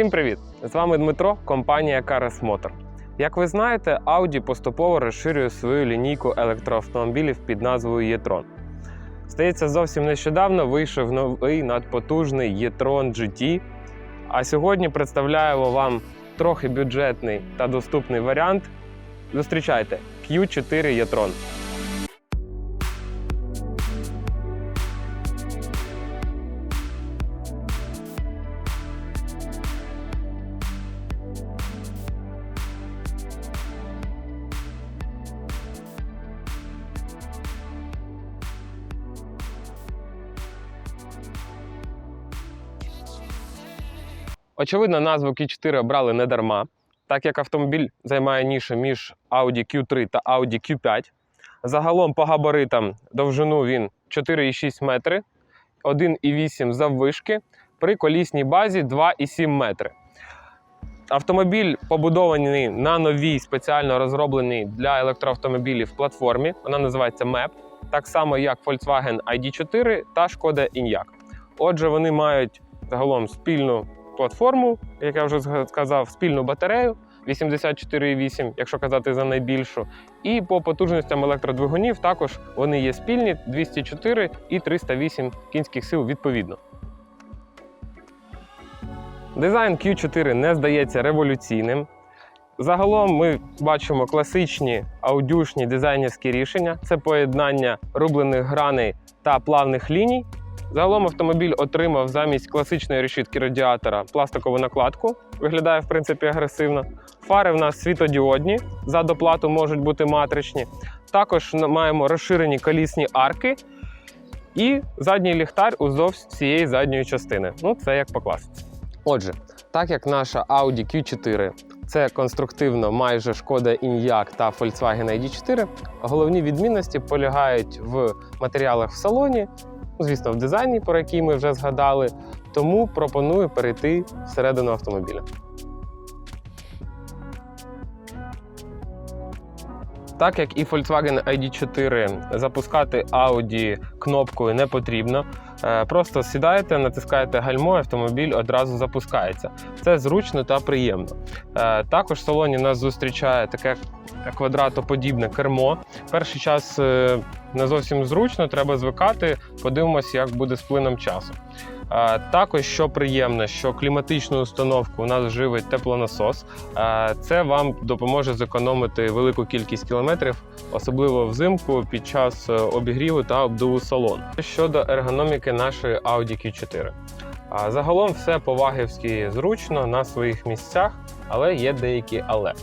Всім привіт! З вами Дмитро, компанія Caras Motor. Як ви знаєте, Audi поступово розширює свою лінійку електроавтомобілів під назвою e-tron. Здається, зовсім нещодавно вийшов новий надпотужний e-tron GT. А сьогодні представляємо вам трохи бюджетний та доступний варіант. Зустрічайте Q4 e-tron. Очевидно, назву Q4 обрали не дарма, так як автомобіль займає нішу між Audi Q3 та Audi Q5. Загалом по габаритам довжину він 4,6 метри, 1,8 заввишки, при колісній базі 2,7 метри. Автомобіль побудований на новій спеціально розробленій для електроавтомобілів платформі. Вона називається MEP, так само як Volkswagen ID4 та Škoda Enyaq. Отже, вони мають загалом спільну платформу, як я вже сказав, спільну батарею 84,8, якщо казати за найбільшу. І по потужностям електродвигунів також вони є спільні 204 і 308 кінських сил відповідно. Дизайн Q4 не здається революційним. Загалом ми бачимо класичні аудюшні дизайнерські рішення. Це поєднання рублених граней та плавних ліній. Загалом автомобіль отримав замість класичної решітки радіатора пластикову накладку. Виглядає в принципі агресивно. Фари в нас світодіодні, за доплату можуть бути матричні. Також маємо розширені колісні арки і задній ліхтар уздовж всієї задньої частини. Ну, це як по класиці. Отже, так як наша Audi Q4 це конструктивно майже шкода Enyaq та Volkswagen ID4, головні відмінності полягають в матеріалах в салоні, звісно, в дизайні, про який ми вже згадали. Тому пропоную перейти всередину автомобіля. Так як і Volkswagen ID4 запускати Audi кнопкою не потрібно. Е, Просто сідаєте, натискаєте гальмо, автомобіль одразу запускається. Це зручно та приємно. Е, Також в салоні нас зустрічає таке квадратоподібне кермо. Перший час е, не зовсім зручно, треба звикати. Подивимося, як буде з плином часу. Також, що приємно, що кліматичну установку у нас живить теплонасос. Це вам допоможе зекономити велику кількість кілометрів, особливо взимку під час е, обігріву та обдуву салону. Щодо ергономіки нашої Audi Q4. Загалом все по-вагівськи зручно на своїх місцях, але є деякі але.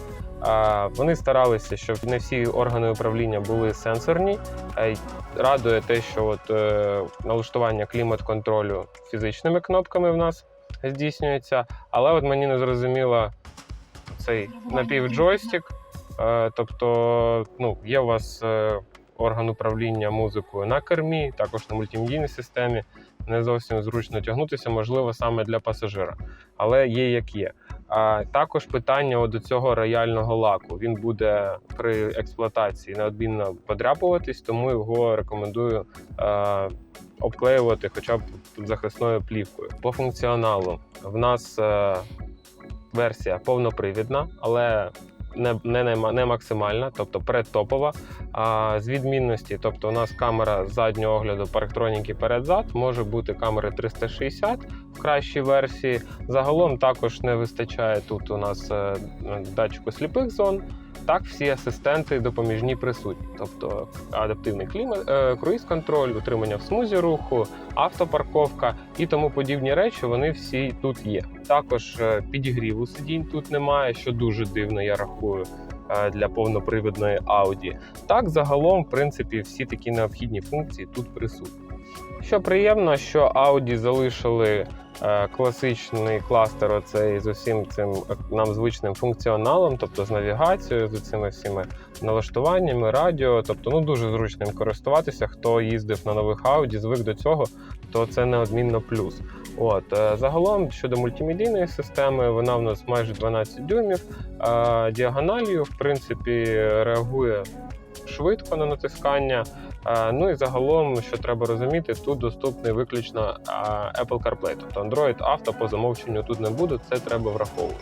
Вони старалися, щоб не всі органи управління були сенсорні. Радує те, що от, е, налаштування клімат-контролю фізичними кнопками в нас здійснюється. Але от мені не зрозуміло цей напівджойстик. Е, тобто, ну, є у вас е, орган управління музикою на кермі, також на мультимедійній системі. Не зовсім зручно тягнутися, можливо, саме для пасажира, але є як є. Також питання до цього рояльного лаку. Він буде при експлуатації неодмінно подряпуватись, тому його рекомендую е, обклеювати хоча б захисною плівкою. По функціоналу в нас е, версія повнопривідна, але не, не, не, максимальна, тобто предтопова. А з відмінності, тобто у нас камера заднього огляду парктроніки перед-зад, може бути камери 360 в кращій версії. Загалом також не вистачає тут у нас е, датчику сліпих зон. Так, всі асистенти допоміжні присутні, тобто адаптивний клімат, е, круїз-контроль, утримання в смузі руху, автопарковка і тому подібні речі. Вони всі тут є. Також е, підігріву сидінь тут немає, що дуже дивно, я рахую. е, Для повнопривідної Audi. Так, загалом, в принципі, всі такі необхідні функції тут присутні. Що приємно, що Audi залишили е, класичний кластер оцей з усім цим е, нам звичним функціоналом, тобто з навігацією, з цими всіми налаштуваннями, радіо. Тобто, ну дуже зручно їм користуватися. Хто їздив на нових Audi, звик до цього, то це неодмінно плюс. От е, загалом щодо мультимедійної системи, вона в нас майже 12 дюймів. Діагоналію, в принципі, реагує швидко на натискання. Ну і загалом, що треба розуміти, тут доступний виключно Apple CarPlay. Тобто Android Auto по замовченню тут не буде, це треба враховувати.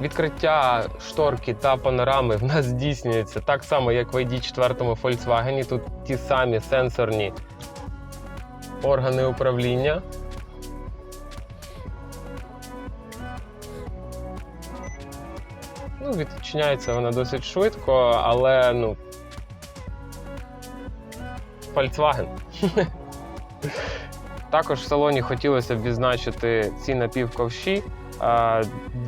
Відкриття шторки та панорами в нас здійснюється так само, як в ID4 Volkswagen. Тут ті самі сенсорні органи управління. Ну, відчиняється вона досить швидко, але ну. Volkswagen. Також в салоні хотілося б відзначити ці напівковші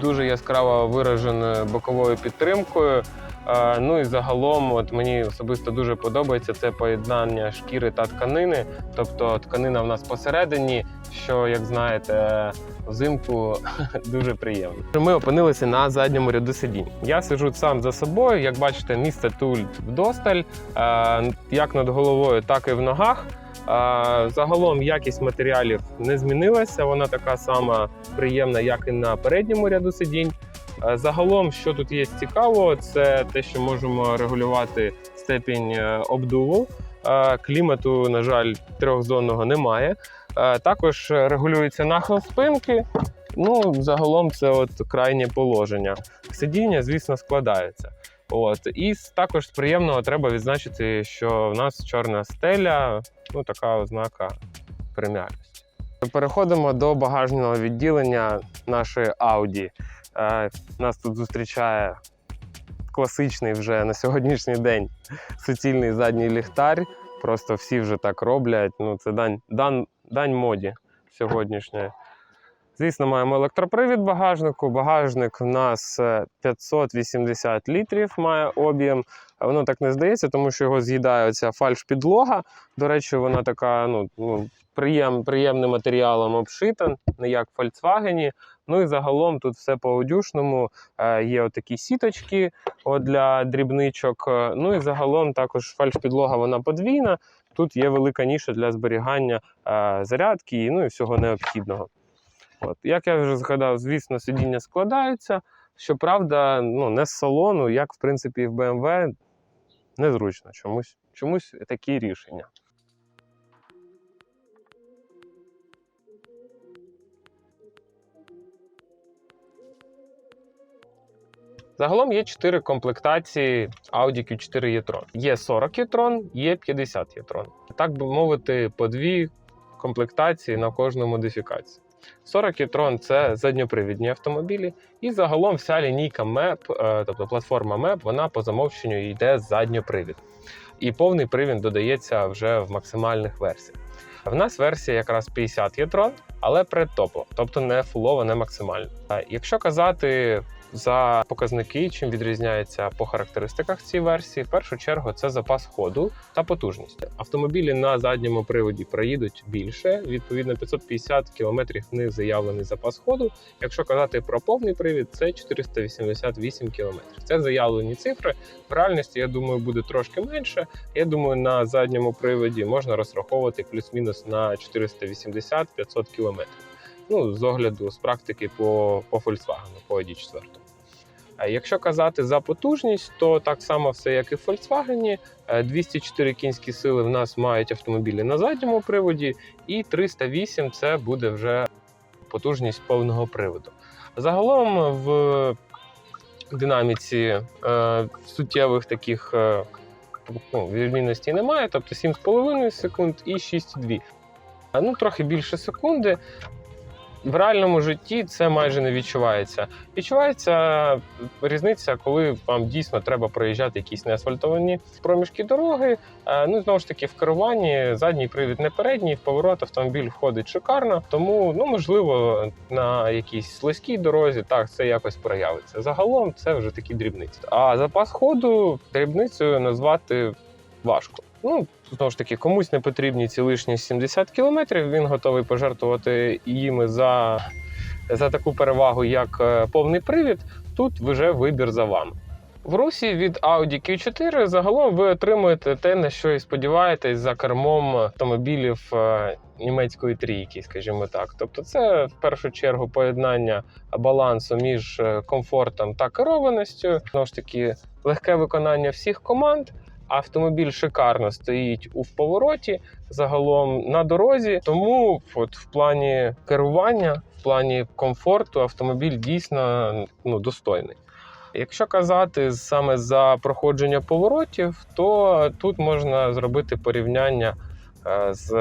дуже яскраво вираженою боковою підтримкою. А, Ну і загалом, от мені особисто дуже подобається це поєднання шкіри та тканини. Тобто тканина в нас посередині, що, як знаєте, взимку дуже приємно. Ми опинилися на задньому ряду сидінь. Я сиджу сам за собою. Як бачите, місце тут вдосталь, е, як над головою, так і в ногах. Загалом якість матеріалів не змінилася. Вона така сама приємна, як і на передньому ряду сидінь. Загалом, що тут є цікаво, це те, що можемо регулювати степінь е, обдуву. Клімату, на жаль, трьохзонного немає. Також регулюється нахил спинки. Ну, загалом, це от крайнє положення. Сидіння, звісно, складається. От і також приємного треба відзначити, що в нас чорна стеля, ну така ознака преміальності. Переходимо до багажного відділення нашої Audi. Е, нас тут зустрічає класичний вже на сьогоднішній день суцільний задній ліхтар. Просто всі вже так роблять. Ну, це дань, дань, дань моді сьогоднішньої. Звісно, маємо електропривід багажнику. Багажник у нас е, 580 літрів має об'єм. Воно так не здається, тому що його з'їдає оця фальш-підлога. До речі, вона така ну, ну, приєм, приємним матеріалом обшита, не як в Volkswagen. Ну і загалом тут все по одюшному. Е, Є отакі сіточки для дрібничок. Е, Ну і загалом також фальш-підлога вона подвійна. Тут є велика ніша для зберігання е, зарядки ну і всього необхідного. От. Як я вже згадав, звісно, сидіння складаються. Щоправда, ну, не з салону, як в принципі і в BMW, незручно. Чомусь, чомусь такі рішення. Загалом є 4 комплектації Audi Q4 e-tron. Є 40 e-tron, є 50 e-tron. Так би мовити, по дві комплектації на кожну модифікацію. 40 e-tron – це задньопривідні автомобілі, і загалом вся лінійка MEP, е, тобто платформа MEP, вона по замовченню йде з задньопривід. І повний привід додається вже в максимальних версіях. В нас версія якраз 50 e-tron, але предтопова, тобто не фулова, не максимальна. Е, Якщо казати за показники, чим відрізняється по характеристиках цієї версії, в першу чергу це запас ходу та потужність. Автомобілі на задньому приводі проїдуть більше, відповідно 550 км в них заявлений запас ходу. Якщо казати про повний привід, це 488 км. Це заявлені цифри. В реальності, я думаю, буде трошки менше. Я думаю, на задньому приводі можна розраховувати плюс-мінус на 480-500 км. Ну, з огляду з практики по, по Volkswagen, по ID4. А якщо казати за потужність, то так само все, як і в Volkswagen. Е, 204 кінські сили в нас мають автомобілі на задньому приводі, і 308 це буде вже потужність повного приводу. Загалом в динаміці е, суттєвих таких е, ну, відмінностей немає, тобто 7,5 секунд і 6,2. А, Ну, трохи більше секунди. В реальному житті це майже не відчувається. Відчувається різниця, коли вам дійсно треба проїжджати якісь неасфальтовані проміжки дороги. Е, Ну знову ж таки, в керуванні задній привід не передній, в поворот автомобіль входить шикарно. Тому, ну можливо, на якійсь слизькій дорозі так це якось проявиться. Загалом це вже такі дрібниці. А запас ходу дрібницею назвати важко. Ну, знову ж таки, комусь не потрібні ці лишні 70 кілометрів. Він готовий пожертвувати їми за, за таку перевагу, як е, повний привід. Тут вже вибір за вами. В русі від Audi Q4 загалом ви отримуєте те, на що і сподіваєтесь за кермом автомобілів е, німецької трійки, скажімо так. Тобто, це в першу чергу поєднання балансу між е, комфортом та керованістю. Знову ж таки, легке виконання всіх команд. Автомобіль шикарно стоїть у повороті, загалом на дорозі. Тому, от в плані керування, в плані комфорту, автомобіль дійсно ну, достойний. Якщо казати саме за проходження поворотів, то тут можна зробити порівняння е, з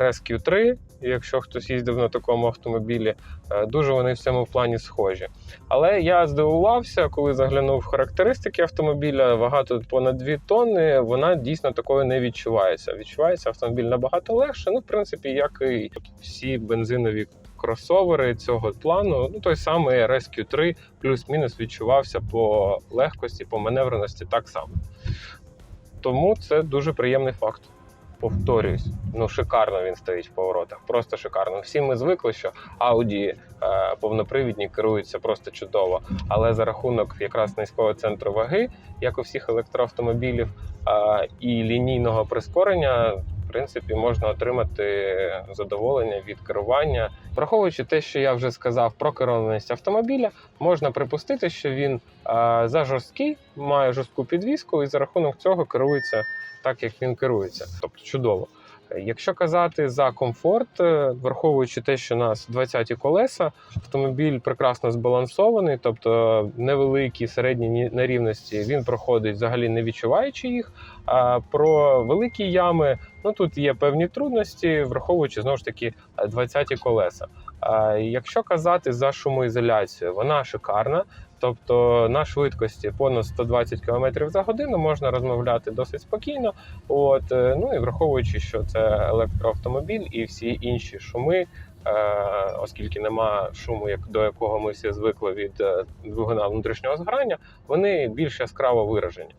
RSQ3. Якщо хтось їздив на такому автомобілі, е, дуже вони в цьому плані схожі. Але я здивувався, коли заглянув в характеристики автомобіля. Вага тут понад 2 тонни. Вона дійсно такою не відчувається. Відчувається автомобіль набагато легше. Ну, в принципі, як і всі бензинові кросовери цього плану. Ну той самий RSQ3 плюс-мінус відчувався по легкості, по маневреності так само. Тому це дуже приємний факт. Повторюсь, ну шикарно він стоїть в поворотах. Просто шикарно. Всі ми звикли, що Audi е, повнопривідні керуються просто чудово. Але за рахунок якраз низького центру ваги, як у всіх електроавтомобілів, е, і лінійного прискорення, принципі, можна отримати задоволення від керування. Враховуючи те, що я вже сказав про керованість автомобіля, можна припустити, що він за жорсткий, має жорстку підвіску, і за рахунок цього керується так, як він керується. Тобто чудово. Якщо казати за комфорт, е, враховуючи те, що у нас 20-ті колеса, автомобіль прекрасно збалансований, тобто невеликі середні ні- нерівності він проходить взагалі не відчуваючи їх. А про великі ями, ну тут є певні трудності, враховуючи знову ж таки 20-ті колеса. Якщо казати за шумоізоляцію, вона шикарна. Тобто на швидкості понад 120 км за годину можна розмовляти досить спокійно. От е, ну і враховуючи, що це електроавтомобіль і всі інші шуми, е, оскільки нема шуму, як до якого ми всі звикли від е, двигуна внутрішнього згорання, вони більш яскраво виражені.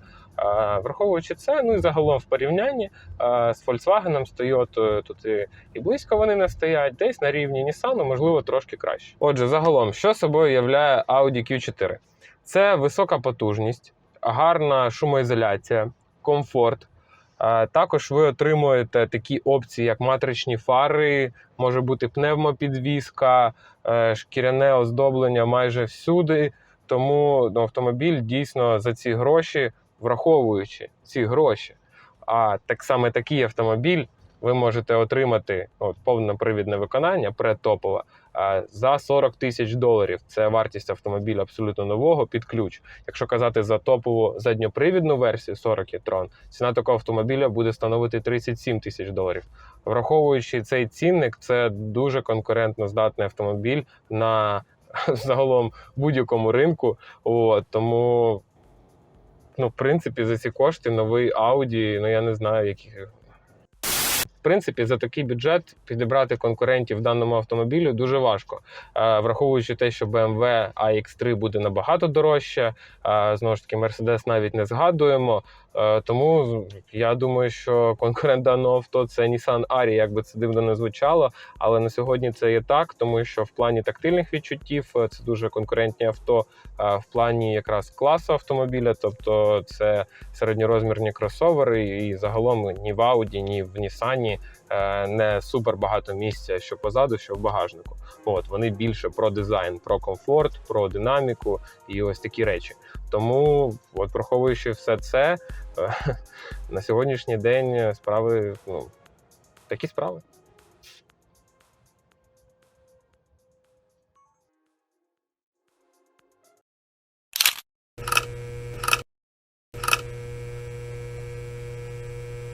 Враховуючи це, ну і загалом в порівнянні з Volkswagen, з Toyota тут і, близько вони не стоять, десь на рівні Nissan, можливо, трошки краще. Отже, загалом, що собою являє Audi Q4? Це висока потужність, гарна шумоізоляція, комфорт. Також ви отримуєте такі опції, як матричні фари, може бути пневмопідвізка, е, шкіряне оздоблення майже всюди. Тому ну, автомобіль дійсно за ці гроші, враховуючи ці гроші. А так саме такий автомобіль ви можете отримати от, повнопривідне виконання предтопове за 40 тисяч доларів. Це вартість автомобіля абсолютно нового під ключ. Якщо казати за топову задньопривідну версію 40 e-tron, ціна такого автомобіля буде становити 37 тисяч доларів. Враховуючи цей цінник, це дуже конкурентно здатний автомобіль на загалом будь-якому ринку. От, тому, ну, в принципі, за ці кошти новий Audi, ну я не знаю, яких. В принципі, за такий бюджет підібрати конкурентів даному автомобілю дуже важко, Е, враховуючи те, що BMW iX3 буде набагато дорожче. е, Знову ж таки, Mercedes навіть не згадуємо. Е, Тому я думаю, що конкурент даного авто це Nissan Ari, як би це дивно не звучало. Але на сьогодні це є так, тому що в плані тактильних відчуттів це дуже конкурентні авто. В плані якраз класу автомобіля, тобто це середньорозмірні кросовери, і загалом ні в Audi, ні в Nissan е, не супер багато місця, що позаду, що в багажнику. От вони більше про дизайн, про комфорт, про динаміку і ось такі речі. Тому, от враховуючи все це, е, на сьогоднішній день справи ну такі справи.